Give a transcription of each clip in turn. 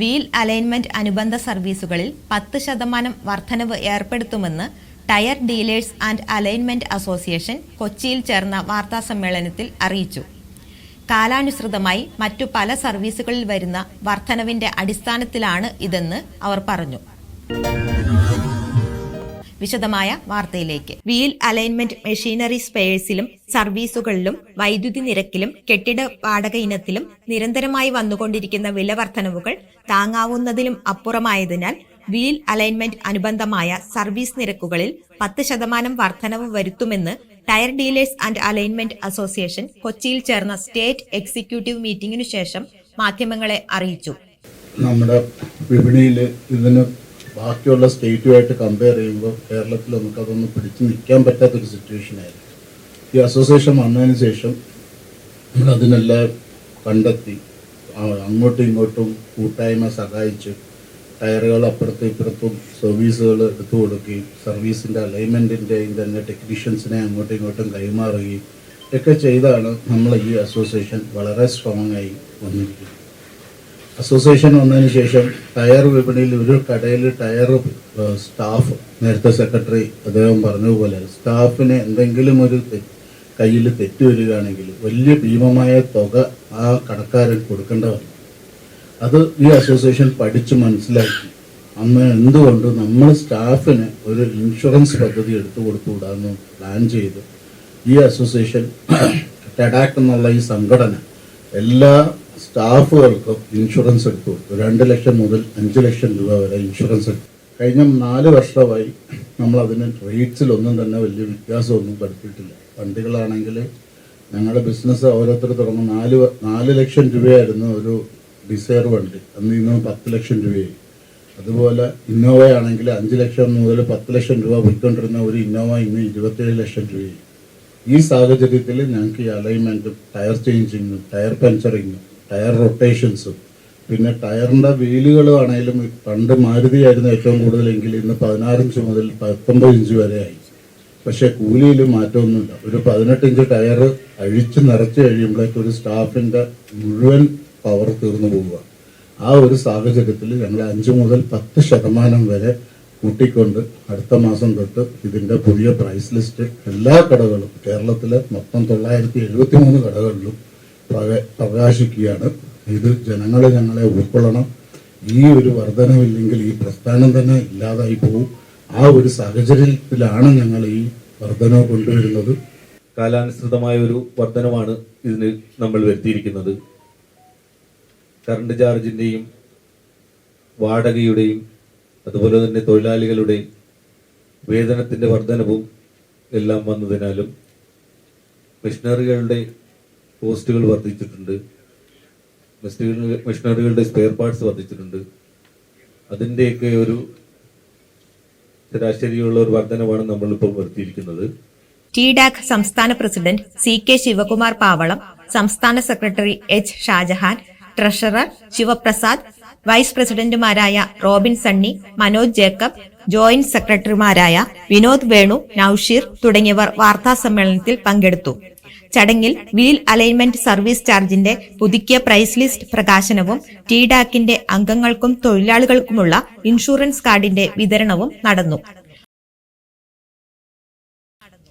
Wheel alignment അനുബന്ധ സർവീസുകളിൽ പത്ത് ശതമാനം വർധനവ് ഏർപ്പെടുത്തുമെന്ന് tyre dealers and alignment association കൊച്ചിയിൽ ചേർന്ന വാർത്താസമ്മേളനത്തിൽ അറിയിച്ചു. കാലാനുസൃതമായി മറ്റു പല സർവീസുകളിൽ വരുന്ന വർധനവിന്റെ അടിസ്ഥാനത്തിലാണ് ഇതെന്ന് അവർ പറഞ്ഞു. വിശദമായ വാർത്തയിലേക്ക്. വീൽ അലൈൻമെന്റ് മെഷീനറി സ്പെയേഴ്സിലും സർവീസുകളിലും വൈദ്യുതി നിരക്കിലും കെട്ടിട വാടക ഇനത്തിലും നിരന്തരമായി വന്നുകൊണ്ടിരിക്കുന്ന വില വർധനവുകൾ താങ്ങാവുന്നതിലും അപ്പുറമായതിനാൽ വീൽ അലൈൻമെന്റ് അനുബന്ധമായ സർവീസ് നിരക്കുകളിൽ പത്ത് ശതമാനം വർധനവ് വരുത്തുമെന്ന് tyre dealers and alignment association കൊച്ചിയിൽ ചേർന്ന സ്റ്റേറ്റ് എക്സിക്യൂട്ടീവ് മീറ്റിംഗിനു ശേഷം മാധ്യമങ്ങളെ അറിയിച്ചു. നമ്മുടെ വിപണിയിൽ ഇതിന് ബാക്കിയുള്ള സ്റ്റേറ്റുമായിട്ട് കമ്പയർ ചെയ്യുമ്പോൾ കേരളത്തിൽ നമുക്കതൊന്നും പിടിച്ചു നിൽക്കാൻ പറ്റാത്തൊരു സിറ്റുവേഷനായിരുന്നു ഈ അസോസിയേഷൻ വന്നതിന് ശേഷം അതിനെല്ലാം കണ്ടെത്തി അങ്ങോട്ടും ഇങ്ങോട്ടും കൂട്ടായ്മ സഹായിച്ച് ടയറുകൾ അപ്പുറത്തും ഇപ്പുറത്തും സർവീസുകൾ എടുത്തു കൊടുക്കുകയും സർവീസിന്റെ അലൈൻമെന്റിന്റെയും തന്നെ ടെക്നീഷ്യൻസിനെ അങ്ങോട്ടും ഇങ്ങോട്ടും കൈമാറുകയും ഒക്കെ ചെയ്താണ് നമ്മൾ ഈ അസോസിയേഷൻ വളരെ സ്ട്രോങ് ആയി വന്നിരിക്കുന്നത്. അസോസിയേഷൻ വന്നതിന് ശേഷം ടയർ വിപണിയിൽ ഒരു കടയിൽ ടയർ സ്റ്റാഫ് നേരത്തെ സെക്രട്ടറി അദ്ദേഹം പറഞ്ഞതുപോലെ സ്റ്റാഫിന് എന്തെങ്കിലും ഒരു കയ്യിൽ തെറ്റ് വരികയാണെങ്കിൽ വലിയ ഭീമമായ തുക ആ കടക്കാരൻ കൊടുക്കേണ്ട വന്നു അത് ഈ അസോസിയേഷൻ പഠിച്ച് മനസ്സിലാക്കി. അന്ന് എന്തുകൊണ്ട് നമ്മൾ സ്റ്റാഫിന് ഒരു ഇൻഷുറൻസ് പദ്ധതി എടുത്തു കൊടുത്തുകൂടാന്ന് പ്ലാൻ ചെയ്ത് ഈ അസോസിയേഷൻ ടെഡാക്ക് എന്നുള്ള ഈ സംഘടന എല്ലാ സ്റ്റാഫുകൾക്കും ഇൻഷുറൻസ് എടുത്തു. രണ്ട് ലക്ഷം മുതൽ അഞ്ച് ലക്ഷം രൂപ വരെ ഇൻഷുറൻസ് എടുത്തു. കഴിഞ്ഞ നാല് വർഷമായി നമ്മൾ അതിന് റേറ്റ്സിലൊന്നും തന്നെ വലിയ വ്യത്യാസമൊന്നും വരുത്തിയിട്ടില്ല. വണ്ടികളാണെങ്കിൽ ഞങ്ങളുടെ ബിസിനസ് ഓരോരുത്തർ തുടങ്ങും. നാല് നാല് ലക്ഷം രൂപയായിരുന്നു ഒരു ഡിസയർ വണ്ടി. അന്ന് ഇന്ന് പത്ത് ലക്ഷം രൂപയായി. അതുപോലെ ഇന്നോവ ആണെങ്കിൽ അഞ്ച് ലക്ഷം മുതൽ പത്ത് ലക്ഷം രൂപ വിൽക്കൊണ്ടിരുന്ന ഒരു ഇന്നോവ ഇന്ന് ഇരുപത്തേഴ് ലക്ഷം രൂപയായി. ഈ സാഹചര്യത്തിൽ ഞങ്ങൾക്ക് ഈ അലൈൻമെന്റും ടയർ ചേഞ്ചിങ്ങും ടയർ പഞ്ചറിങ്ങും ടയർ റൊട്ടേഷൻസും. പിന്നെ ടയറിന്റെ വീലുകളും ആണെങ്കിലും പണ്ട് മാരുതിയായിരുന്നു ഏറ്റവും കൂടുതലെങ്കിൽ ഇന്ന് പതിനാറ് ഇഞ്ച് മുതൽ പത്തൊമ്പത് ഇഞ്ച് വരെ ആയി. പക്ഷേ കൂലിയിൽ മാറ്റമൊന്നുമില്ല. ഒരു പതിനെട്ട് ഇഞ്ച് ടയർ അഴിച്ച് നിറച്ച് കഴിയുമ്പോഴേക്കും ഒരു സ്റ്റാഫിന്റെ മുഴുവൻ പവർ തീർന്നു പോവുക. ആ ഒരു സാഹചര്യത്തിൽ ഞങ്ങൾ അഞ്ച് മുതൽ പത്ത് ശതമാനം വരെ കൂട്ടിക്കൊണ്ട് അടുത്ത മാസം തൊട്ട് ഇതിന്റെ പുതിയ പ്രൈസ് ലിസ്റ്റ് എല്ലാ കടകളും കേരളത്തിലെ മൊത്തം തൊള്ളായിരത്തി എഴുപത്തി മൂന്ന് കടകളിലും പ്രകാശിക്കുകയാണ്. ഇത് ജനങ്ങൾ ഞങ്ങളെ ഉൾക്കൊള്ളണം. ഈ ഒരു വർധനവില്ലെങ്കിൽ ഈ പ്രസ്ഥാനം തന്നെ ഇല്ലാതായി പോകും ആ ഒരു സാഹചര്യത്തിലാണ് ഞങ്ങൾ ഈ വർധന കൊണ്ടുവരുന്നത്. കാലാനുസൃതമായ ഒരു വർധനമാണ് ഇതിന് നമ്മൾ വരുത്തിയിരിക്കുന്നത്. കറണ്ട് ചാർജിന്റെയും വാടകയുടെയും അതുപോലെ തന്നെ തൊഴിലാളികളുടെയും വേതനത്തിന്റെ വർധനവും എല്ലാം വന്നതിനാലും മെഷീനറികളുടെ കോസ്റ്റുകൾ വർദ്ധിച്ചിട്ടുണ്ട്. മെഷീനറി- മെഷീനറികളുടെ സ്പെയർ പാർട്സ് വർദ്ധിച്ചിട്ടുണ്ട്. അതിന്റെയൊക്കെ ഒരു ശരാശരിയുള്ള ഒരു വർധനമാണ് നമ്മളിപ്പോൾ വരുത്തിയിരിക്കുന്നത്. ടിഡാക് സംസ്ഥാന president C K Sivakumar Pavalam സംസ്ഥാന secretary H Shajahan treasurer Sivaprasad vice പ്രസിഡന്റുമാരായ Robin Sunny Manoj Jacob joint സെക്രട്ടറിമാരായ വിനോദ് വേണു നൌഷീർ തുടങ്ങിയവർ വാർത്താസമ്മേളനത്തിൽ പങ്കെടുത്തു. ചടങ്ങിൽ വീൽ അലൈൻമെന്റ് സർവീസ് ചാർജിന്റെ പുതുക്കിയ പ്രൈസ് ലിസ്റ്റ് പ്രകാശനവും ടിഡാക്കിന്റെ അംഗങ്ങൾക്കും തൊഴിലാളികൾക്കുമുള്ള ഇൻഷുറൻസ് കാർഡിന്റെ വിതരണവും നടന്നു.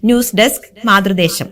News desk Mathrudesam.